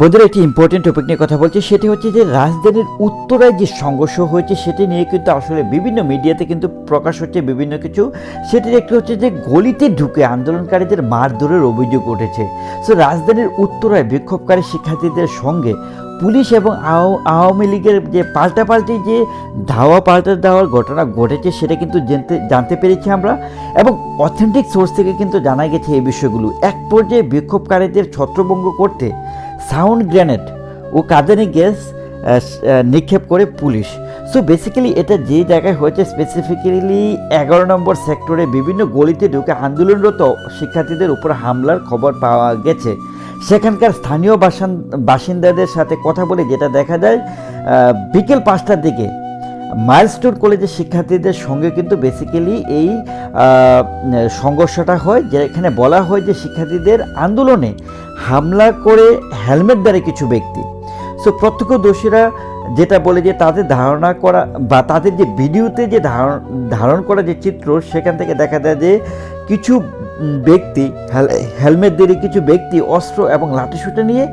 বন্ধুরা, একটি important topic নিয়ে কথা বলছি। সেটি হচ্ছে যে রাজধানীর উত্তরায় যে সংঘর্ষ হয়েছে, সেটি নিয়ে কিন্তু আসলে বিভিন্ন মিডিয়াতে কিন্তু প্রকাশ হচ্ছে বিভিন্ন কিছু। সেটির একটি হচ্ছে যে গলিতে ঢুকে আন্দোলনকারীদের মারধরের অভিযোগ উঠেছে। সো রাজধানীর উত্তরায় বিক্ষোভকারী শিক্ষার্থীদের সঙ্গে পুলিশ এবং আও- আওয়ামী লীগের যে পাল্টাপাল্টি যে ধাওয়া পাল্টা দেওয়ার ঘটনা ঘটেছে, সেটা কিন্তু জানতে জানতে পেরেছি আমরা। এবং অথেন্টিক সোর্স থেকে কিন্তু জানা গেছে এই বিষয়গুলো। এক পর্যায়ে বিক্ষোভকারীদের ছত্রভঙ্গ করতে সাউন্ড গ্রেনেড ও কাঁদানি গ্যাস নিক্ষেপ করে পুলিশ। সো বেসিক্যালি এটা যে জায়গায় হয়েছে স্পেসিফিক্যালি এগারো নম্বর সেক্টরে বিভিন্ন গলিতে ঢুকে আন্দোলনরত শিক্ষার্থীদের উপর হামলার খবর পাওয়া গেছে। সেখানকার স্থানীয় বাসান বাসিন্দাদের সাথে কথা বলে যেটা দেখা যায় বিকেল পাঁচটার দিকে মাইলস্টোন কলেজের শিক্ষার্থীদের সঙ্গে কিন্তু বেসিক্যালি এই সংঘর্ষটা হয়, যেখানে বলা হয় যে শিক্ষার্থীদের আন্দোলনে হামলা করে হেলমেট দ্বারা কিছু ব্যক্তি। সো প্রত্যক্ষদর্শীরা যেটা বলে যে তাদের ধারণা করা বা তাদের যে ভিডিওতে যে ধারণ ধারণ করা যে চিত্র, সেখান থেকে দেখা যায় যে কিছু ব্যক্তি, হেল- হেলমেট দিয়ে কিছু ব্যক্তি অস্ত্র এবং লাঠিসুটা নিয়ে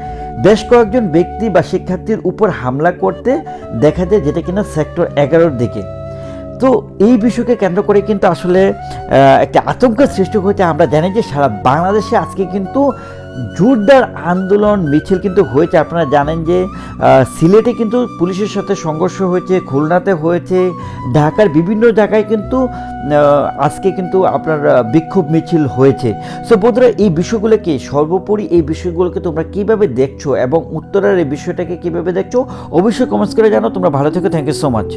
বেশ কয়েকজন ব্যক্তি বা শিক্ষার্থীর উপর হামলা করতে দেখা যায় যেটা কিনা সেক্টর এগারোর দিকে। তো এই বিষয়কে কেন্দ্র করে কিন্তু আসলে একটা আতঙ্কের সৃষ্টি হয়েছে। আমরা জানি যে সারা বাংলাদেশে আজকে কিন্তু জোরদার আন্দোলন, মিছিল কিন্তু হয়েছে। আপনারা জানেন যে সিলেটে কিন্তু পুলিশের সাথে সংঘর্ষ হয়েছে, খুলনাতে হয়েছে, ঢাকার বিভিন্ন জায়গায় কিন্তু আজকে কিন্তু আপনার বিক্ষোভ মিছিল হয়েছে। সো বন্ধুরা, এই বিষয়গুলোকে, সর্বোপরি এই বিষয়গুলোকে তোমরা কীভাবে দেখছ এবং উত্তরের এই বিষয়টাকে কীভাবে দেখছ, অবশ্যই কমেন্টস করে জানো তোমরা ভালো থেকো। Thank you so much